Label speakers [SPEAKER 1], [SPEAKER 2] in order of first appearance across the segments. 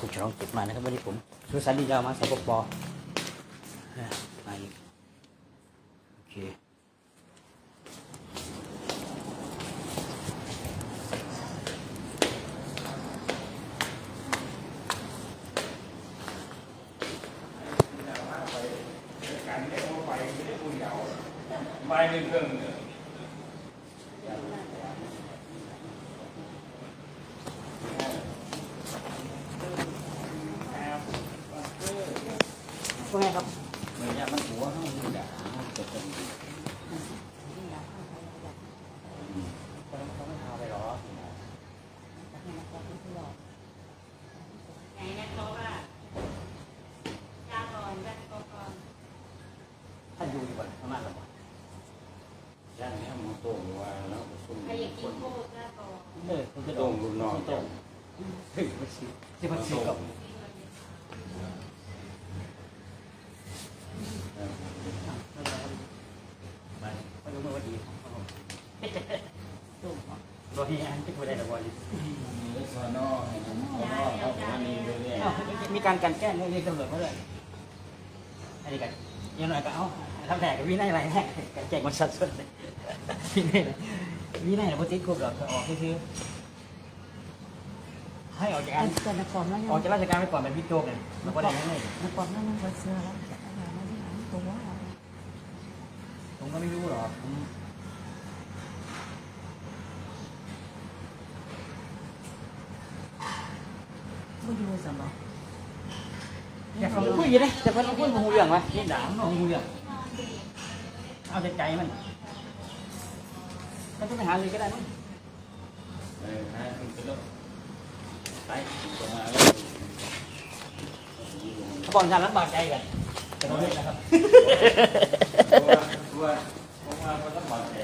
[SPEAKER 1] คุณฉลองเก็บมานะครับวันนี้ผมสุสันดีดาวมาสปปอะมาอีกโอเค
[SPEAKER 2] ไม้หนึ่งเครื่องเนี่ย
[SPEAKER 1] ว่าไงครับเหมือนยามันหัวห้องมันด่าเกิดเป็นเขาไม่ทาไปหรอ
[SPEAKER 3] ไหนนะเขาว่าจ้าก่อนจ้าก่อน
[SPEAKER 1] ท่านอยู่ดีกว่าประมาณหรอ
[SPEAKER 2] ย่างนี้มันโต้งว่าแล้วซุ่ม
[SPEAKER 3] ใครอยากกินโคตรจ้าก่อน
[SPEAKER 1] เออคุณจะ
[SPEAKER 2] โต้งรุ่นน้อง
[SPEAKER 1] โต้งเฮ้ยมาสิ ที่มันสิกับไปไปดูมือว่าดีครับผมตุ้มรถที่อันที่พูดได้แต่บอล
[SPEAKER 2] นี่ซนอให้ผมซอนอเขาบอกว่านี่เรื่อย
[SPEAKER 1] มีการกันแกล้งเรื่องนี้ตำรวจเขาเลยอันนี้กันยังหน่อยก็เอาทำแผลกับวินัยอะไรแน่กันแจกมันสัดส่วนเลยวินัยวินัยเราพอติดคุกหรอกออกคือ ให้ออกจากการ
[SPEAKER 4] แต่นครแล้วยัง
[SPEAKER 1] ออกจากราชการไปก่อนเป็นพี่โจ๊กเลยแล้วก็ได้ยังไง
[SPEAKER 4] นครแล้วยังเสือแล้วจะอะไรมาที่หลังตัว
[SPEAKER 1] ผมก็ไม่รู้หรอกผม
[SPEAKER 4] ไม่ดูสมอง
[SPEAKER 1] อยากฟังคุยอยังไงแต่ว่าเราคุยมาหูเรื่องไหมนี่ด่ามันหูเรื่องเอาใจใจมันมันต้องไปหาเลยก็ได้มั้ง
[SPEAKER 2] ๆเออให้คุณจะต้อง
[SPEAKER 1] ไป
[SPEAKER 2] ส่งมาแล้ว
[SPEAKER 1] เขาบอกการลำบากใจกันแต่เราเล่นะครับ
[SPEAKER 2] เพราะว่าเพราะว่าเพราะว่าเขาต้องบอกแผล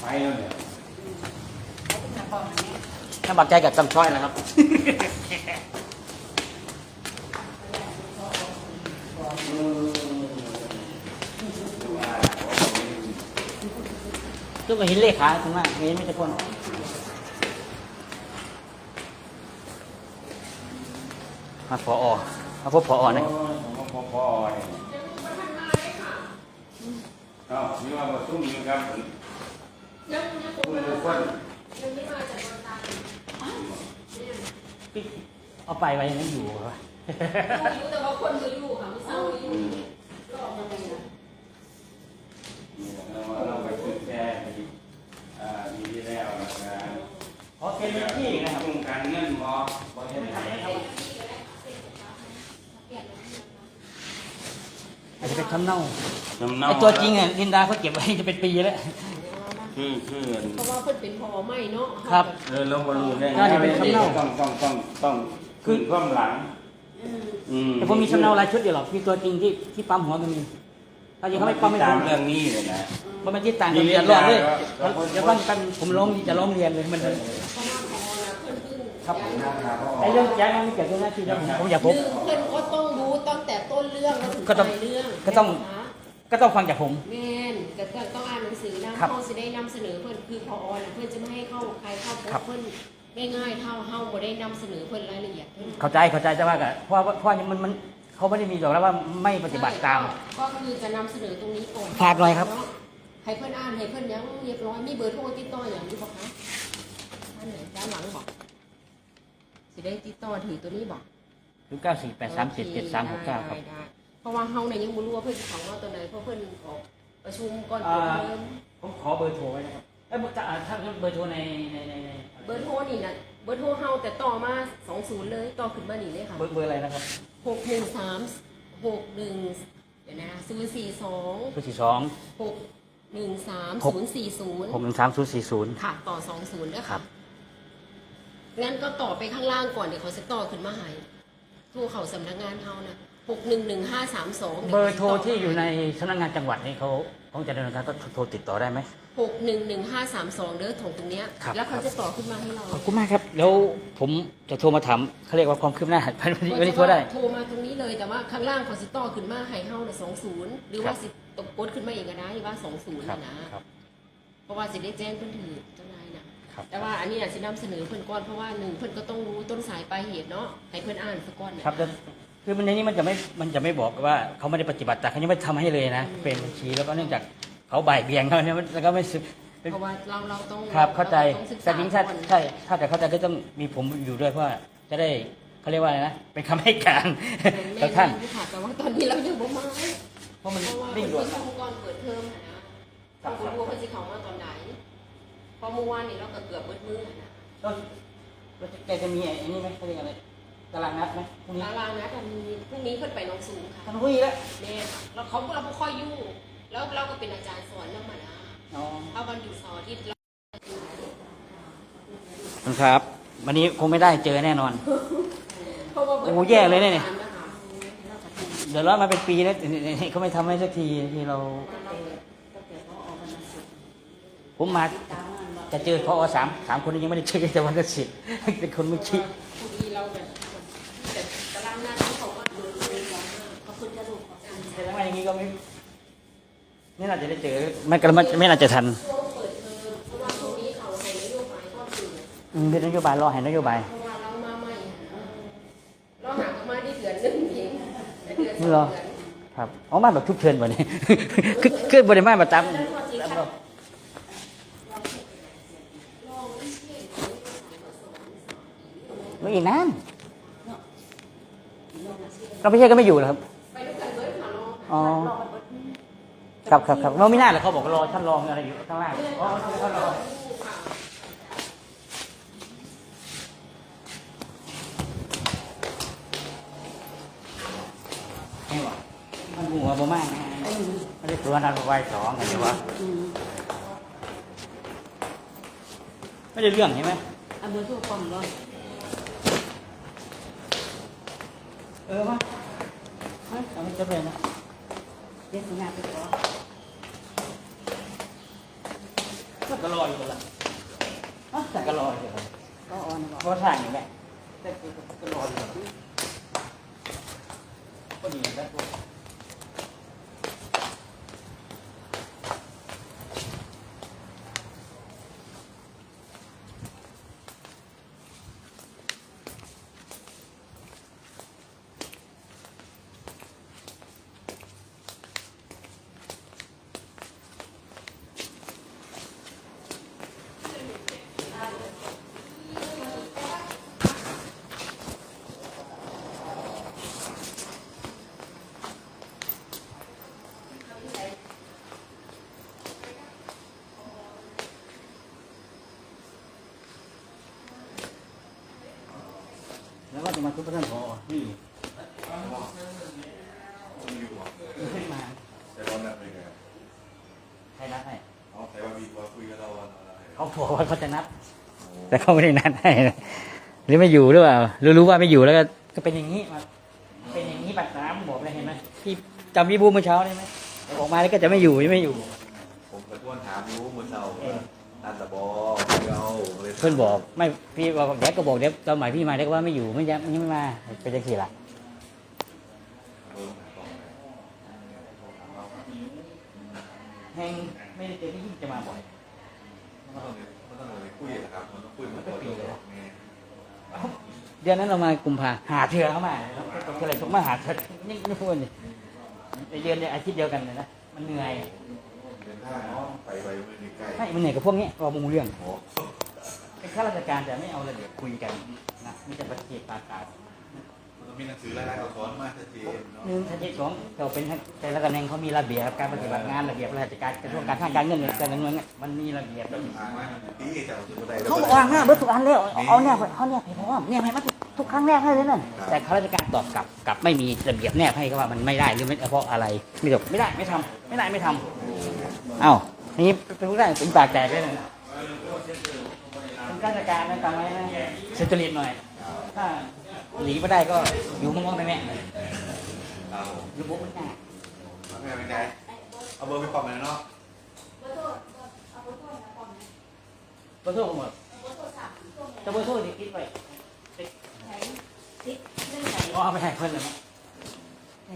[SPEAKER 2] ไปแล้วเนี่ย
[SPEAKER 1] ลำบากใจกับจำช้อยนะครับทุกคนเห็นเลขาตรงหน้าเห็นไม่ใช่คน มาพออมาพบพออนะ
[SPEAKER 2] โอ้ยผมก็พอๆเนี่ยเอ้านี่ว่าบ่ซุ่มอยู่ครับคุณทุกคน
[SPEAKER 1] เอาไปไว้ยังไม่อยู่เหรอ
[SPEAKER 3] รู้แต่ว่าคนก็อยู่ค่ะไม่เศร้าอยู่
[SPEAKER 2] อืม
[SPEAKER 3] ก็ออกมาเป็นนะ
[SPEAKER 2] เราเราไปขึ้นแค่ที่อ่ามีที่แล้วนะครับ
[SPEAKER 1] ขอเซ็นที่นะครับ
[SPEAKER 2] ต้องการเงินบ่บ่เฮ็ดให้
[SPEAKER 1] อาจจะ เป็นคำเน่า
[SPEAKER 2] จำเนา
[SPEAKER 1] ไอตัวจริงอะลินดาเขาเก็บไว้จะเป็นปีแล้ว
[SPEAKER 2] คือคือ
[SPEAKER 3] เพราะว่าเพิ่นเป็นพอไม่เนาะ
[SPEAKER 1] ครับ
[SPEAKER 2] เออเราบ่รู้ได้
[SPEAKER 1] น่าจะเป็นคำเนา
[SPEAKER 2] ต้องต้องต้องต้องขึ้นความหลัง
[SPEAKER 3] อืม
[SPEAKER 2] อืม
[SPEAKER 1] แต่ผมมีสำเนารายชุดเดียวหรอกมีตัวจริงที่ที่ปั๊มหัวก็มีถ้ายังเขาไม่ปั๊มไม่
[SPEAKER 2] ตา
[SPEAKER 1] ปั๊
[SPEAKER 2] ม
[SPEAKER 1] ม
[SPEAKER 2] เรื่องนี้เลยนะ
[SPEAKER 1] มันไม่ที่ต่าง
[SPEAKER 2] มี
[SPEAKER 1] กัน
[SPEAKER 2] เรียน
[SPEAKER 1] จะรอดเลย
[SPEAKER 2] ได้ครับ
[SPEAKER 1] เดี๋ยวต้องกันผมร้องจะร้องเรียนเลยมัน
[SPEAKER 3] เพราะว่าพอนะเพิ่นเพิ่ง
[SPEAKER 1] ครับ
[SPEAKER 3] ย้ายมา
[SPEAKER 1] ไอเรื่องย้ายมันไม่เกี่ยวกับหน้าที่แล้วผมผมอยาก
[SPEAKER 3] ห
[SPEAKER 1] พบ
[SPEAKER 3] นึ่งเพิ่นก็ต้องรู้ ตั้งแต่ต้นเรื่องแล้วถึง
[SPEAKER 1] ก็ต้อง
[SPEAKER 3] ปลายเรื่อง
[SPEAKER 1] ก็ต้อง
[SPEAKER 3] นะคะ
[SPEAKER 1] ก็ต้องฟังจากผม
[SPEAKER 3] แม่นก็ต้องต้องอ่านหนังสือนะครับเขาสิได้นำเสนอเพิ่นคือพอน่ะเพิ่นจะไม่ให้เข้าใครเข้าพบ
[SPEAKER 1] ครับ
[SPEAKER 3] เพิ่นได้ง่ายเท่าเฮาบ่ได้นำเสนอเพิ่นรายละเอียดเพิ่น
[SPEAKER 1] เข้าใจเข้าใจแต่ว่าก็เพราะว่าเพราะว่ามันมันเขาไม่ได้มีหรอกแล้วว่าไม่ปฏิบัติตาม
[SPEAKER 3] ก็คือจะนำเสนอตรงนี้ก่อน
[SPEAKER 1] ฝากหน่อยครับ
[SPEAKER 3] ให้เพื่อนอ่านให้เพื่อนยังเรียบร้อยมีเบอร์โทรติดต่ออย่างนี้บอกคะอันไหนด้านหลังบอกสิได้ติดต่อถือตัวนี้บอก
[SPEAKER 1] คือเก้าสี่แปดสามเจ็ดเจ็ดสามหกเก้าครับ
[SPEAKER 3] ได้ได้เพราะว่าเฮาเนี่ยยังบ่รู้ว่าเพื่อนของว่าตัวไหนเพราะเพื่อนออกประชุมก่อน
[SPEAKER 1] อ่า
[SPEAKER 3] เปิดเทอม
[SPEAKER 1] ผมขอเบอร์โทรไว้นะครับเอ้ยจะอ่าถ้าเบอร์โทรในในในใน
[SPEAKER 3] เบอร์โทรนี่นะเบอร์โทรเฮาแต่ต่อมา20เลยต่อขึ้นมานี่เลยค่ะ
[SPEAKER 1] เบอร์เบอร์อะไรนะครับ
[SPEAKER 3] 613 61เดี๋ยวนะ042
[SPEAKER 1] ศูนย์สี่สอง
[SPEAKER 3] 613
[SPEAKER 1] หก
[SPEAKER 3] 040
[SPEAKER 1] หกหนึ่งสามศูนย์สี่ศูนย์
[SPEAKER 3] ค่ะต่อสองศูนย์ด้วย
[SPEAKER 1] ครั
[SPEAKER 3] ค่ะ
[SPEAKER 1] บ
[SPEAKER 3] งั้นก็ต่อไปข้างล่างก่อนเดี๋ยวเขาจะต่อขึ้นมาให้ ทูเขาสำนักงานเฮานะหกหนึ่งหนึ่งห้าสามสอง
[SPEAKER 1] เบอร์โทรที่อยู่ในสำนักงานจังหวัดนี่เขาเขาจะดำเนินการก็โทรติดต่อได้ไหม
[SPEAKER 3] หกหนึ่งหนึ่งห้าสามสองเด้อถงตรงเนี้ย
[SPEAKER 1] ครับ
[SPEAKER 3] แล้วเขาจะต่อขึ้นมาให้เรา
[SPEAKER 1] ขอบคุณมากครับ แล้วผมจะโทรมาถามเขาเรียกว่าความคืบหน้าวันนี้วันนี้โทรได้
[SPEAKER 3] โทรมาตรงนี้เลยแต่ว่าข้างล่างเขาจะต่อขึ้นมาให้เฮาเนี่ยสองศูนย์หรือว่า
[SPEAKER 1] ครับ
[SPEAKER 3] สิตกกดขึ้นมาเองก็ได้ว่าสองศูนย์
[SPEAKER 1] ครับ
[SPEAKER 3] นะ
[SPEAKER 1] ครับ
[SPEAKER 3] เพราะว่าสิได้แจ้งเพิ่นถือเจ้านายนะ
[SPEAKER 1] ครับ
[SPEAKER 3] แต่ว่าอันนี้น่ะสินำเสนอเพิ่นก่อนเพราะว่าหนึ่งเพิ่นก็ต้องรู้ต้นสายปลายเหตุเนาะให้เพิ่นอ่านซะก่อนนะครับ
[SPEAKER 1] จะคือมันในนี้มันจะไม่มันจะไม่บอกว่าเขาไม่ได้ปฏิบัติแต่เขายังไม่ทำให้เลยนะ เป็นบัญชีแล้วก็เนื่องจากเขาบ่ายเบี่ยงเขาเนี่ยมันแล้วก็ไม่สึกเป็น
[SPEAKER 3] เพราะว่าเราเราต้อง
[SPEAKER 1] ครับเข้าใจ
[SPEAKER 3] รต้องศึกษา
[SPEAKER 1] แต่จริงถ้า
[SPEAKER 3] ก่อน
[SPEAKER 1] ใช่ถ้าแต่เข้าใจก็ต้องมีผมอยู่ด้วยเพราะว่าจะได้เขาเรียกว่าอะไรนะ เป็นคำให้การ
[SPEAKER 3] แม่น
[SPEAKER 1] กับท่าน
[SPEAKER 3] แม่ค่ะแต่ว่าตอนนี้เรายังบ่มา
[SPEAKER 1] เพราะมัน
[SPEAKER 3] เพราะว่า
[SPEAKER 1] ริ่ง
[SPEAKER 3] เพิ่
[SPEAKER 1] ด่วน
[SPEAKER 3] นประชุมก่อนเปิดเทอมอะนะเราบ่รู้ว่าเพิ่นสิเข้ามาตอนไหนเพ ราะเมื่อวานนี้เราก็เกือบเบิดมื้ออะนะ
[SPEAKER 1] แล้วแล้วแกจะมีไอ้นี่ไหมเขาเรียกอะไรตารางนัดไหมพรุ่งนี้
[SPEAKER 3] ตารางนะตอนนี้พรุ่งนี้เพิ่นไปหนองสูงค่ะ
[SPEAKER 1] ทันพรุ่งนี้แล้ว
[SPEAKER 3] แม่ค่ะแล้วเขาเราบ่ค่อยยุ่งแล้วเราก็เป็นอาจารย์สอนนำมานะ
[SPEAKER 1] อ๋อ
[SPEAKER 3] ถ้าวันหยุดเสาร์อาทิตย์เรา
[SPEAKER 1] ครับ วันนี้คงไม่ได้เจอแน่นอน
[SPEAKER 3] เพราะว่า
[SPEAKER 1] โอ้แย่เลยเนี่ย
[SPEAKER 3] นะคะ
[SPEAKER 1] เดี๋ยวร้อนมาเป็นปีแล้วเขาไม่ทำให้สักทีที่เราผมมา
[SPEAKER 4] ตามมั นบอก
[SPEAKER 1] จะเจอพอสามสามคนนี้ยังไม่ได้เจอแต่วันก็สิทธิ์เป็นคนไม่คิด
[SPEAKER 3] พอดีเราแบบแต่ตารางหน้าที่เขาก็ดูดูก่อนว่า
[SPEAKER 4] ขอบคุณกระดูกขอบคุณ
[SPEAKER 1] แต่ถ้ามาอย่างนี้ก็ไม่ไม่น่าจะได้เจอไม่ก็ไม่ไม่น่าจะทัน
[SPEAKER 3] ช่วงเปิดเทอมเพราะว่าช่วงนี้เขาให้นโยบายก็คือ
[SPEAKER 1] อืมเป็นนโยบายรอให้นโยบาย
[SPEAKER 3] เพราะว่าเรามาใหม่เราหากันมาได้เดือนหนึ่งเองได้เดือนสอง
[SPEAKER 1] เหรอ
[SPEAKER 3] เดือน
[SPEAKER 1] ครับอ๋อมาแบบทุกเชิญวันนี้คือคือบริมามาตาม
[SPEAKER 3] แล้วพอจริง
[SPEAKER 1] ตาม
[SPEAKER 3] ค่ะ
[SPEAKER 1] เรา ไม่อีกนานเราไม่ใช่ก็ไม่อยู่แล้วครับ
[SPEAKER 3] ไปด้วยกันเบิร์ดค่ะเนาะ
[SPEAKER 1] อ๋อครับครับครับเราไม่น่าเลยเขาบอกว่ารอท่านรองอะไรอยู่ข้างล่างอ๋อท่านรองไม่หรอกมันหัวบ่มากนะไม่ได้ตัวนันไว้สองไงวะ
[SPEAKER 4] อืม
[SPEAKER 1] ไม่ได้เรื่องใช่ไหม
[SPEAKER 4] เอาเบอร์โทรกล่องก่อน
[SPEAKER 1] เออมาเฮ้ยเอาไม่จะเป็นนะ
[SPEAKER 4] เดี๋ยวสัญญาไปขอ
[SPEAKER 1] ก็กระลอยอยู่ละอะแต่กระลอยอยู่ละ
[SPEAKER 4] ก็ออนบอก
[SPEAKER 1] เพราะสร้างอย่างเงี้ยแต่กระลอยอยู่ละก็ดีแล้ว แล้วก็จะมาทุบท่านพอนี่อยู่ขึ้นมา
[SPEAKER 2] แต่ว่านั่นเป็นไง
[SPEAKER 1] ใครนัดให้
[SPEAKER 2] อ๋อแต่ว่ามีว่าคุยกับเราอะอะไร
[SPEAKER 1] เขาบอกว่าเขาจะนัด แต่เขาไม่ได้นัดให้นะหรือไม่อยู่หรือเปล่าหรือรู้ว่าไม่อยู่แล้วก็ก็เป็นอย่างนี้มาเป็นอย่างนี้ปัดน้ำบอกเลยเห็นไหมที่จำพี่บูมเมื่อเช้าได้ไหมออกมาแล้วก็จะไม่อยู่ไม่อยู่
[SPEAKER 2] ผมกระท้วนถามรู้มือเศร้านันตะบอเราเลย
[SPEAKER 1] เพื่อนบอกไม่พี่บอกเดี๋ยวก็บอกเดี๋ยวตอนหมายพี่มาเดี๋ยวก็ว่าไม่อยู่ไม่ยังไม่มาเป็นจังสี่ละแหงไม่ได้เจอพี่ยิ่งจะมาบ่อย
[SPEAKER 2] มันต้องมันต้องเลยคุยนะครับมันต้องคุยมันต้องคุยเลยไง
[SPEAKER 1] เดือนนั้นเรามากุมภาหาเถื่อเข้ามาแล้วก็อะไรทุกมาหาเถื่อนี่นี่พูดนี่ในเดือนในอาทิตย์เดียวกันเลยนะมันเหนื่อย
[SPEAKER 2] เดินทางเนาะไปไปไม่ได้ใกล้
[SPEAKER 1] ใช่มันเหนื่อยกับพวกนี้เรามูเรื่อง
[SPEAKER 2] โอ้
[SPEAKER 1] เป็นข้าราชการแต่ไม่เอาระเบียบคุยกันนะมีแต่ประเทศปากกาศ
[SPEAKER 2] มันต้องมีหนังสือรายละเอียดสอนมากชัดเจนเนาะ
[SPEAKER 1] หนึ่งประเทศสองเราเป็นแต่ละตำแหน่งเขามีระเบียบการปฏิบัติงานระเบียบราชการกระทรวงการคลังการเงินแต่ละหน่วยงานมันมีระเบียบ
[SPEAKER 2] อ่านว่าปีเจ้าสุดได้
[SPEAKER 1] เขาวางหน้าเบิดทุกอันแล้วเอาเนี่ยเขาเนี่ยไปพร้อมเนี่ยให้มาทุกครั้งแรกให้เลยนั่นแต่ข้าราชการตอบกลับกลับไม่มีระเบียบแนบให้ก็ว่ามันไม่ได้หรือไม่เพราะอะไรไม่จบไม่ได้ไม่ทำไม่ได้ไม่ทำเอ้านี่เป็นผู้ได้เป็นปากแตกเลยนะเป็น ข้าราชการนะจำไว้นะเซนตรีหน่อย ถ้าหนีไม่ได้ก็อยู่มองๆไปแม่เลย
[SPEAKER 2] เอา
[SPEAKER 1] อยู่บุ๊กไม่ได้
[SPEAKER 2] ไม่เป็นไงเอาเบอร์ไปความเลยเนาะ
[SPEAKER 1] เบอร์โทรหมดจะเบอร์โทรดิคิดไป
[SPEAKER 4] ไหนติดเรื่องไหน
[SPEAKER 1] อ๋อเอาไปให้เพื่อนเลยมั้ง
[SPEAKER 4] ไหน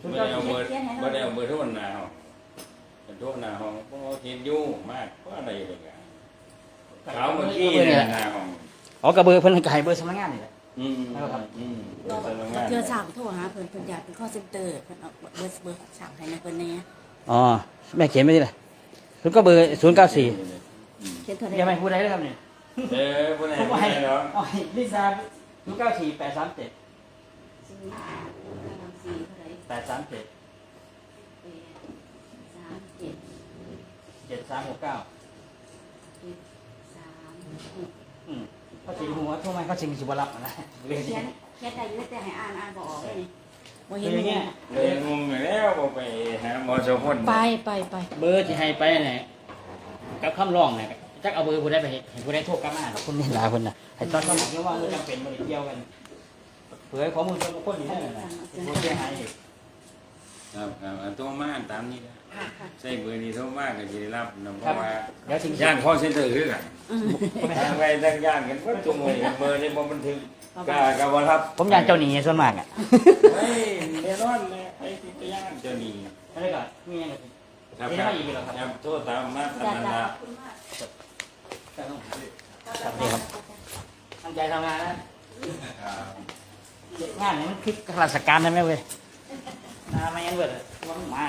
[SPEAKER 1] ชุด
[SPEAKER 5] ไม่
[SPEAKER 1] เจ้า
[SPEAKER 5] ได้เอา
[SPEAKER 1] ที่
[SPEAKER 5] มือ
[SPEAKER 4] เขียนให้หน่
[SPEAKER 5] ไม่
[SPEAKER 4] อย
[SPEAKER 5] ได้เอามือทุบหนาห้องเป็นทุบหนาห้องเพราะว่าทีมยุ่งมากเพราะอะไรเลยกัน
[SPEAKER 2] เช้าเมื่อกี้
[SPEAKER 1] เบอร์
[SPEAKER 2] เนี่
[SPEAKER 1] นี่
[SPEAKER 2] ย
[SPEAKER 1] แหละ
[SPEAKER 2] หน้าห้อง
[SPEAKER 1] อ๋อกระเบอร์เพิ่นก็ให้เบอร์สำนักงานนี่แหละ
[SPEAKER 2] อืมอืม
[SPEAKER 4] เจอสามโทรหาเพิ่นเพิ่นอยากเป็นข้อเซ็นเตอร์เพิ่นเอาเบอร์เบอร์สามให้ในเพิ่นเนี่ย
[SPEAKER 1] อ๋อแม่เขียนไม่ได้เลยแล้วก็เบอร์ศูนย์เก้าสี่
[SPEAKER 4] เขียนเท่าไหร่
[SPEAKER 1] ยังไม่พูดได้เลยครับเนี่ย
[SPEAKER 2] เออคนไหน
[SPEAKER 1] ผม
[SPEAKER 2] ไม่
[SPEAKER 1] ให้
[SPEAKER 2] ได้หรอ
[SPEAKER 1] เอาให้ลิซ่าศูนย์เก้าสี่แปดสามเจ็ด
[SPEAKER 4] สี่เท่าไหร่
[SPEAKER 1] แปดสามเจ็ด
[SPEAKER 4] แปดสามเจ็ด
[SPEAKER 1] เจ็ดสามหกเก้า
[SPEAKER 4] เจ็ดสามหก
[SPEAKER 1] อืม เขาสิงหัวโทรมาเขาสิงสิบรับอะไรเลย
[SPEAKER 4] เขียนเขียนได้อยู่แต่ให้อ่านอ่านบออกเลยนี่บ่
[SPEAKER 1] เห็
[SPEAKER 4] น
[SPEAKER 1] อย่างเงี้ย
[SPEAKER 2] เลยงงอยู่แล้วบอกไปหาหมอโสพล
[SPEAKER 3] ไปไปไป
[SPEAKER 1] เบอร์ที่ให้ไปเนี่ยกับคำร้องเนี่ยจักเอาเบอร์ผู้ได้ไปเห็นผู้ได้โทรกลับมาหรอกคนนี่หลายคนน่ะให้ตอนสมัครเรียกว่ามันจำเป็นมันเกี่ยวกันเผยข้อมูลส่วนบุคคลนี่นั่นแหละผู้เสียหายอีก
[SPEAKER 2] ครับครับโทรมาตามนี้นะ ใช่เบอร์นี้โทรมาก็จะได้รับนะเพราะว่า
[SPEAKER 1] เดี๋ยวถึง
[SPEAKER 2] ย่านคอเซ็นเตอร์คือกันทางไปทางย่านกันว่าตัวมือเบอร์นี่บ่บันทึกกะกะบ่รับ
[SPEAKER 1] ผมอยากเจ้าหนี้ส่วนมากอะ
[SPEAKER 2] เฮ้ยแน่นอนเลยไอ้ที่ไปย่านเจ้านี่
[SPEAKER 1] ไม่ได้ก็มีอะไร
[SPEAKER 2] ครับ
[SPEAKER 1] มี
[SPEAKER 2] ค
[SPEAKER 1] อะ
[SPEAKER 2] รับ
[SPEAKER 1] ไรอีกเหรอครับ
[SPEAKER 2] ครับโทษตามมาตาม
[SPEAKER 4] จ้า
[SPEAKER 2] นั้น
[SPEAKER 4] จ้า
[SPEAKER 2] ละ
[SPEAKER 4] ขอบคุณมาก
[SPEAKER 1] ครับดีครับตั้งใจทำงานนะงานนี้มันคือราชการได้ไหมเว้ยนาไม่งั้นเบิดว่างมา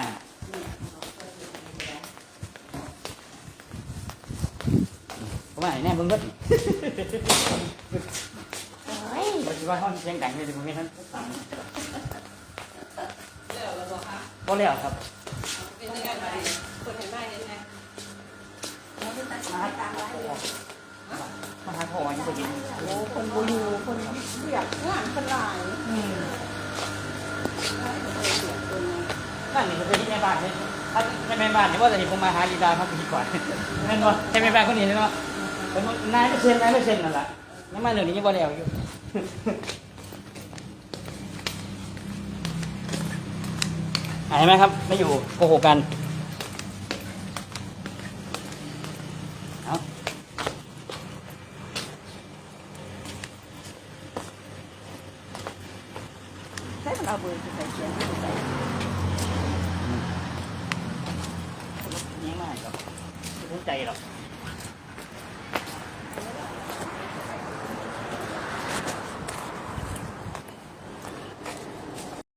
[SPEAKER 1] ผมว่าไอ้แน่เบิ่งเบิด
[SPEAKER 4] เฮ้ย
[SPEAKER 1] บ่คิดว่าห้องเสียงดังเลยผมไม่ทันบ่แล้วครับมาหาพ่อยังบ่ยิน
[SPEAKER 3] โอ้คนบ่อยู่คนเรียกงานคนหลาย
[SPEAKER 1] นั่นนี่จะเป็นที่แม่บ้านนี่ ถ้าแม่บ้านนี่ยว่าจะเห็นผมมาหาลีดาครับพี่ก่อนนั่นว่าใช่แม่บ้านคนนี้เนาะเป็นนายไม่เซ็นนายไม่เซ็นนั่นแหละยังมาเรื่องนี้ยังบ่แล้วอยู่เห็นไหมครับ ไม่อยู่โกหกกันเอา
[SPEAKER 4] ใช่มันเอาเบอร์ไปใส่เขียนไปใส่
[SPEAKER 1] ยังไม่หรอกไม่สน ใจหรอก